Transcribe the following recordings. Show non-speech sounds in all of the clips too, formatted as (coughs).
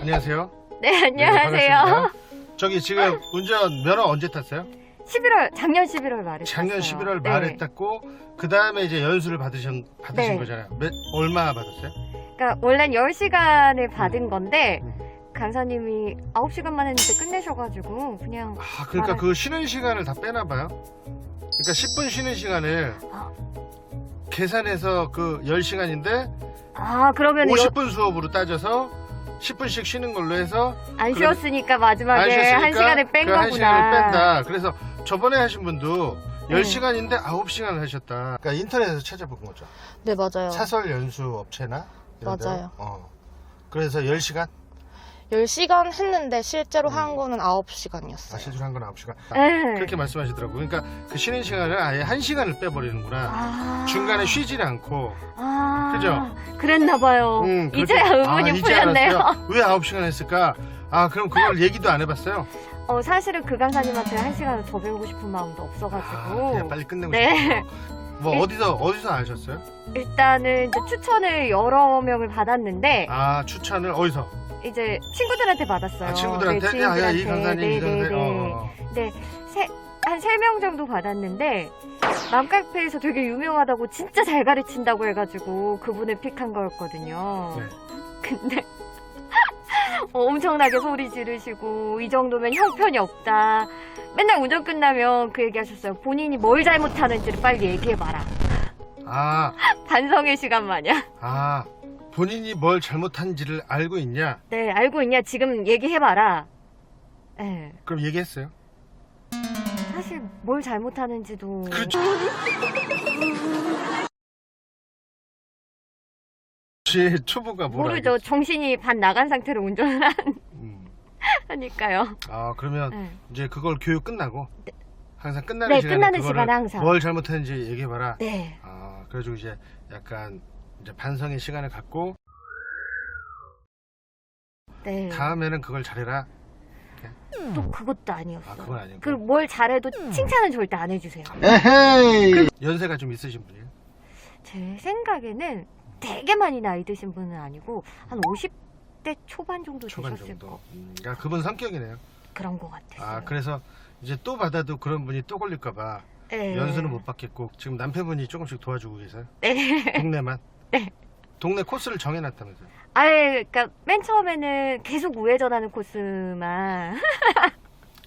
안녕하세요. 네, 안녕하세요. 반갑습니다. 저기 지금 운전 면허 언제 tas어요? 11월, 작년 11월 말에. 작년 땄어요. 11월 네. 말에 땄고 그 다음에 이제 연수를 받으신 받으신 네. 거잖아요. 몇 얼마 받았어요? 그러니까 원래는 10시간을 받은 건데, 음. 강사님이 9시간만 했는데 끝내셔가지고, 그냥. 아 그러니까 말해. 그 쉬는 시간을 다 빼나 봐요. 그러니까 10분 쉬는 시간을 아. 계산해서 그 10시간인데 아, 그러면 이거 50분 수업으로 따져서 10분씩 쉬는 걸로 해서 안 쉬었으니까 마지막에 안 쉬었으니까 한 시간을 뺀 그 거구나. 한 시간을 뺀다. 그래서 저번에 하신 분도 네. 10시간인데 9시간을 하셨다. 그러니까 인터넷에서 찾아본 거죠. 네, 맞아요. 사설 연수 업체나 이런 데요? 맞아요. 어. 그래서 10시간? 10시간 했는데 실제로 음. 한 거는 9시간이었어요. 아, 실제로 한건 9시간. 네. 그렇게 말씀하시더라고요. 그러니까 그 쉬는 시간을 아예 1시간을 빼버리는구나. 아. 중간에 쉬질 않고. 아. 그죠? 그랬나 봐요. 음, 그렇게- 이제야 의문이 아, 이제 풀렸네요. 알았어요. 왜 9시간 했을까? 아, 그럼 그걸 얘기도 안 해봤어요? 어, 사실은 그 강사님한테 한 시간을 더 배우고 싶은 마음도 아, 없어가지고. 그냥 빨리 끝내고 네. 싶어요. 뭐 일- 어디서 어디서 아셨어요? 일단은 이제 추천을 여러 명을 받았는데 아 추천을 어디서? 이제 친구들한테 받았어요. 아 친구들한테 네, 야, 야, 이. 강사님 이 강사님. 네, 네, 네. 어, 어. 네, 세, 한세명 정도 받았는데 맘카페에서 되게 유명하다고 진짜 잘 가르친다고 해가지고 그분을 픽한 거였거든요. 네. 근데 (laughs) 어, 엄청나게 소리 지르시고 이 정도면 형편이 없다. 맨날 운전 끝나면 그 얘기하셨어요. 본인이 뭘 잘못하는지를 빨리 얘기해봐라. 아, (laughs) 반성의 시간 마냥. 아 본인이 뭘 잘못한지를 알고 있냐? 네, 알고 있냐? 지금 얘기해봐라. 네, 그럼 얘기했어요. 사실 뭘 잘못하는지도 그렇죠. (laughs) 혹시 초보가 뭐라 모르죠. 하겠지? 정신이 반 나간 상태로 운전을 음. 하니까요. 아 그러면 네. 이제 그걸 교육 끝나고 항상 끝나는 네, 시간에 끝나는 그거를 시간에 항상. 뭘 잘못했는지 얘기해봐라. 네. 아 그래가지고 이제 약간 이제 반성의 시간을 갖고 네. 다음에는 그걸 잘해라. 또 그것도 아니었어. 아 그건 아니고. 그뭘 잘해도 칭찬은 절대 안 해주세요. 에헤이. 연세가 좀 있으신 분이에요? 제 생각에는 되게 많이 나이 드신 분은 아니고 한 50대 초반 정도 초반 되셨을 정도. 거 음, 그러니까 그분 성격이네요. 그런 것 같아요. 아 그래서 이제 또 받아도 그런 분이 또 걸릴까봐 네. 연수는 못 받겠고 지금 남편분이 조금씩 도와주고 계세요. 네. 동네만. 네. 동네 코스를 정해놨다면서요. 아예 그러니까 맨 처음에는 계속 우회전하는 코스만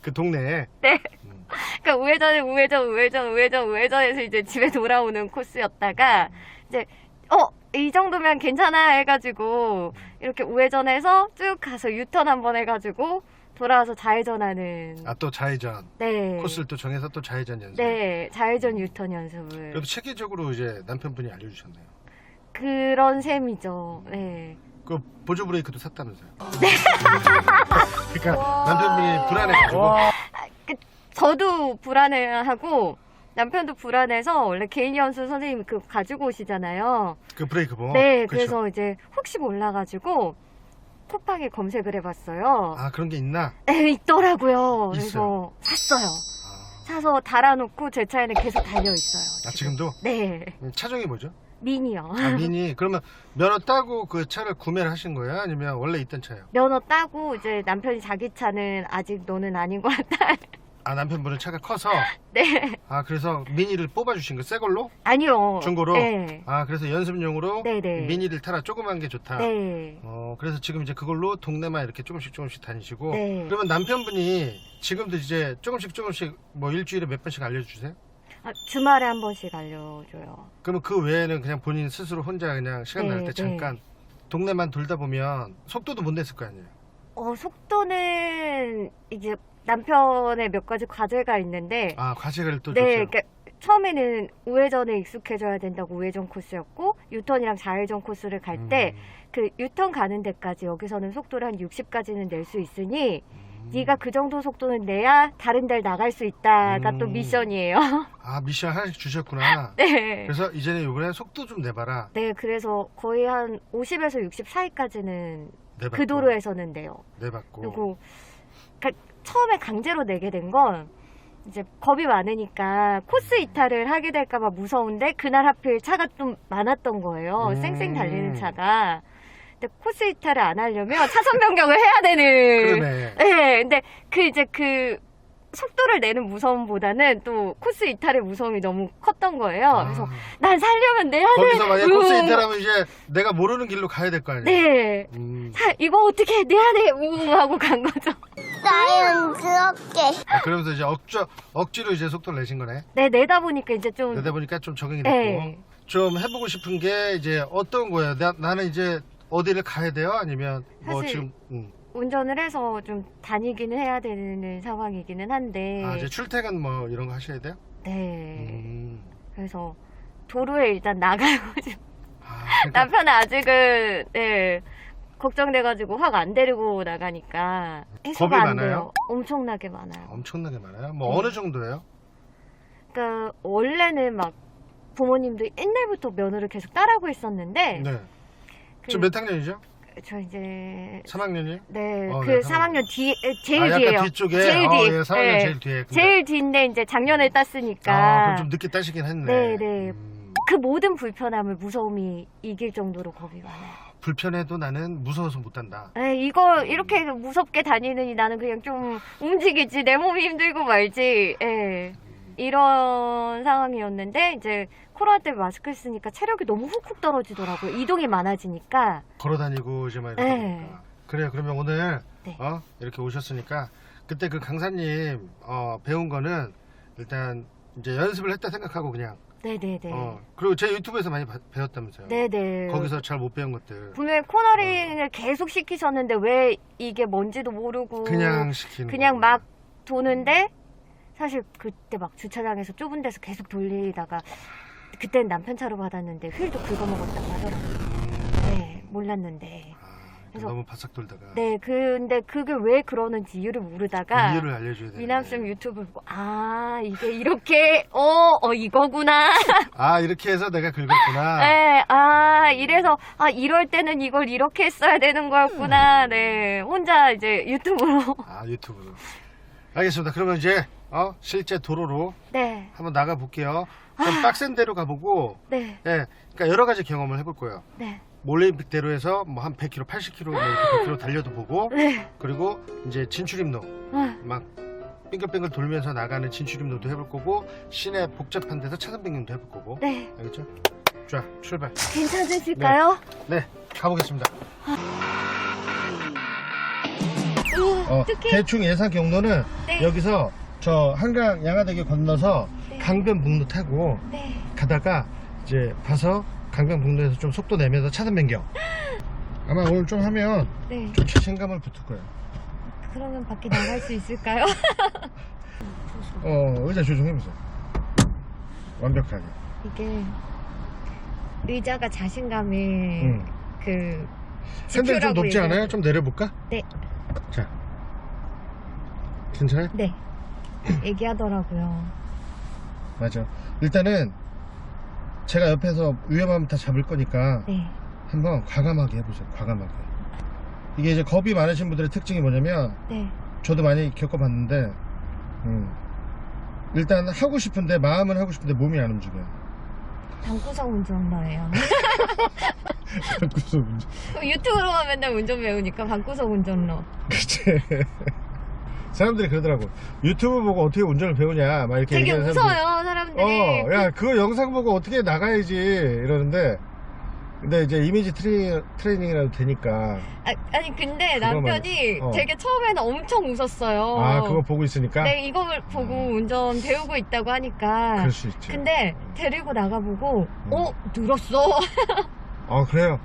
그 동네에. 네. 음, 그러니까 우회전에 우회전 우회전 우회전 우회전해서 이제 집에 돌아오는 코스였다가 이제 어 이 정도면 괜찮아 해가지고 이렇게 우회전해서 쭉 가서 유턴 한 번 해가지고 돌아와서 좌회전하는 아 또 좌회전. 네 코스를 또 정해서 또 좌회전 연습. 네 좌회전 유턴 연습을 그래도 체계적으로 이제 남편분이 알려주셨네요. 그런 셈이죠 네 그 보조 브레이크도 샀다면서요. (laughs) 그러니까 남편분이 불안해가지고. 저도 불안해하고 남편도 불안해서 원래 개인 연수 선생님이 그 가지고 오시잖아요. 그 브레이크 뭐. 네, 그렇죠. 그래서 이제 혹시 몰라가지고 쿠팡에 검색을 해봤어요. 아 그런 게 있나? 네, 있더라고요. 그래서 있어요. 샀어요. 아, 사서 달아놓고 제 차에는 계속 달려 있어요. 아 지금도 네, 차종이 뭐죠? 미니요. 아 (laughs) 미니. 그러면 면허 따고 그 차를 구매를 하신 거예요? 아니면 원래 있던 차요? 면허 따고 이제 남편이 자기 차는 아직 너는 아닌 것 같다. 아 남편분은 차가 커서. (laughs) 네, 아 그래서 미니를 뽑아주신 거새 걸로? 아니요. 중고로? 네, 아 그래서 연습용으로 네네. 미니를 타라 조그만 게 좋다. 네, 어 그래서 지금 이제 그걸로 동네만 이렇게 조금씩 조금씩 다니시고. 네. 그러면 남편분이 지금도 이제 조금씩 조금씩 뭐 일주일에 몇 번씩 알려주세요? 아, 주말에 한 번씩 알려줘요. 그러면 그 외에는 그냥 본인 스스로 혼자 그냥 시간 날 네, 때 네. 잠깐 동네만 돌다 보면 속도도 못 냈을 거 아니에요. 어, 속도는 이제 남편의 몇 가지 과제가 있는데, 아 과제를 또 네, 줬어요. 그러니까 처음에는 우회전에 익숙해져야 된다고 우회전 코스였고, 유턴이랑 좌회전 코스를 갈 때, 음, 그 유턴 가는 데까지 여기서는 속도를 한 60까지는 낼 수 있으니, 음. 네가 그 정도 속도는 내야 다른 데를 나갈 수 있다가 또 음. 미션이에요. (laughs) 아 미션 하나씩 주셨구나. 네. 그래서 이제는 이번에 속도 좀 내봐라. 네, 그래서 거의 한 50에서 60 사이까지는 내봤고. 그 도로에서는 내요. 내봤고. 그리고 그러니까 처음에 강제로 내게 된 건 이제 겁이 많으니까 코스 이탈을 하게 될까봐 무서운데 그날 하필 차가 좀 많았던 거예요. 음. 쌩쌩 달리는 차가. 근데 코스 이탈을 안 하려면 차선 변경을 해야 되는. 그러네. 네, 근데 그 이제 그 속도를 내는 무서움보다는 또 코스 이탈의 무서움이 너무 컸던 거예요. 그래서 아, 난 살려면 내야 돼. 거기서 만약 코스 응. 이탈하면 이제 내가 모르는 길로 가야 될 거 아니야. 네. 음. 자, 이거 어떻게 내야 돼. 웅 하고 간 거죠. 자연스럽게 아, 그러면서 이제 억지로, 억지로 이제 속도를 내신 거네. 네, 내다 보니까 이제 좀 내다 보니까 좀 적응이 됐고. 네. 좀 해보고 싶은 게 이제 어떤 거예요? 나, 나는 이제 어디를 가야 돼요? 아니면 뭐 사실- 지금, 음. 운전을 해서 좀 다니기는 해야 되는 상황이기는 한데. 아, 이제 출퇴근 뭐 이런 거 하셔야 돼요? 네. 음. 그래서 도로에 일단 나가고 (laughs) 지금 아, 그러니까 남편은 아직은 네 걱정돼가지고 확 안 데리고 나가니까 해소가 겁이 안 많아요? 돼요. 엄청나게 많아요. 엄청나게 많아요. 뭐 네. 어느 정도예요? 그러니까 원래는 막 부모님도 옛날부터 면허를 계속 따라고 있었는데 네. 그- 지금 몇 학년이죠? 저 이제 3학년이요? 네 어, 그 네, 3학년 뒤 제일 아, 약간 뒤에요. 뒤쪽에. 제일 어, 뒤. 예, 3학년 네. 제일 뒤에. 근데- 제일 뒤인데 이제 작년에 땄으니까 아, 그럼 좀 늦게 따시긴 했네. 네, 네. 음, 그 모든 불편함을 무서움이 이길 정도로 겁이 많아요. 불편해도 나는 무서워서 못 단다. 에이, 이거 이렇게 무섭게 다니느니 나는 그냥 좀 움직이지 내 몸이 힘들고 말지. 예. 이런 상황이었는데 이제 코로나 때 마스크 쓰니까 체력이 너무 훅훅 떨어지더라고요. 이동이 많아지니까. 걸어 다니고 이제 막 이러다 네. 보니까. 그래요. 그러면 오늘 네. 어? 이렇게 오셨으니까 그때 그 강사님 어, 배운 거는 일단 이제 연습을 했다 생각하고 그냥 네네네. 어, 그리고 제 유튜브에서 많이 바- 배웠다면서요. 네네. 거기서 잘 못 배운 것들 분명히 코너링을 계속 시키셨는데 왜 이게 뭔지도 모르고 그냥 시키는 그냥 거. 막 도는데 사실 그때 막 주차장에서 좁은 데서 계속 돌리다가 그때는 남편 차로 받았는데 휠도 긁어먹었다고 하더라고요. 네, 몰랐는데. 아, 그래서- 너무 바싹 돌다가 네, 근데 그게 왜 그러는지 이유를 모르다가 이유를 알려줘야 돼. 미남쌤 유튜브 보고 아 이게 이렇게 어, 어 이거구나. (laughs) 아 이렇게 해서 내가 긁었구나. 네, 아 이래서 아 이럴 때는 이걸 이렇게 했어야 되는 음. 거였구나. 네, 혼자 이제 유튜브로. 아 유튜브로. 알겠습니다. 그러면 이제 어, 실제 도로로 네, 한번 나가 볼게요. 좀 빡센 데로 가보고, 네, 예, 그러니까 여러 가지 경험을 해볼 거예요. 네, 몰림픽 대로해서 뭐 한 100km, 80km, 뭐 이렇게 100km 달려도 보고, 네. 그리고 이제 진출입로 아, 막 빙글빙글 돌면서 나가는 진출입로도 해볼 거고, 시내 복잡한 데서 차선 변경도 해볼 거고, 네. 알겠죠? 자, 출발. 괜찮으실까요? 네, 가보겠습니다. 음, 어, 어떡해. 대충 예상 경로는 네. 여기서 저 한강 양화대교 건너서 네. 강변북로 타고 네. 가다가 이제 봐서 강변북로에서 좀 속도 내면서 차선 변경. (gasps) 아마 오늘 좀 하면 네. 좀 자신감을 붙을 거예요. 그러면 밖에 나갈 수 있을까요? (laughs) 어, 의자 조정해보세요. 완벽하게. 이게 의자가 자신감의 응. 그 핸들 좀 높지 얘기하죠. 않아요? 좀 내려볼까? 네. 자. 괜찮아요? 네. (coughs) 얘기하더라고요. 맞아. 일단은 제가 옆에서 위험하면 다 잡을 거니까 네. 한번 과감하게 해보세요. 과감하게. 이게 이제 겁이 많으신 분들의 특징이 뭐냐면 네. 저도 많이 겪어봤는데 음, 일단 하고 싶은데 마음은 하고 싶은데 몸이 안 움직여요. 방구석 운전러예요. 그래서 문제. 유튜브로만 맨날 운전 배우니까 방구석 운전러. 그치. 사람들이 그러더라고. 유튜브 보고 어떻게 운전을 배우냐 막 이렇게 되게 웃어요, 사람들이. 사람들이. 어, 야, 그거 영상 보고 어떻게 나가야지 이러는데 근데 이제 이미지 트레이, 트레이닝이라도 되니까 아, 니 근데 남편이 어. 되게 처음에는 엄청 웃었어요. 아 그거 보고 있으니까 네, 이걸 보고 운전 배우고 있다고 하니까. 그럴 수 있지. 근데 데리고 나가보고, 음. 어? 늘었어. (laughs) 아 그래요.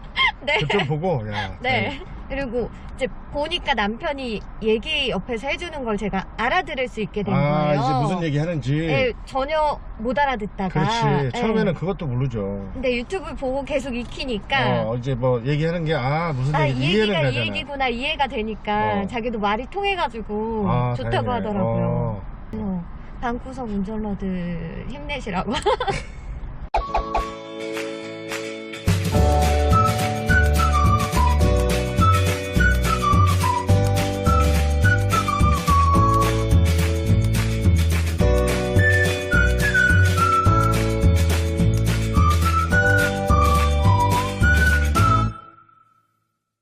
네. 좀 보고 야. 네. 그리고 이제 보니까 남편이 얘기 옆에서 해주는 걸 제가 알아들을 수 있게 된 아 거예요. 이제 무슨 얘기 하는지. 네, 전혀 못 알아듣다가. 그렇지. 네. 처음에는 그것도 모르죠. 근데 유튜브 보고 계속 익히니까. 어, 이제 뭐 얘기하는 게 아 무슨 아, 얘기 이 이해는 얘기가 이 가잖아. 얘기구나 이해가 되니까 어. 자기도 말이 통해가지고 아, 좋다고 다행이네. 하더라고요. 어. 방구석 운전러들 힘내시라고. (laughs)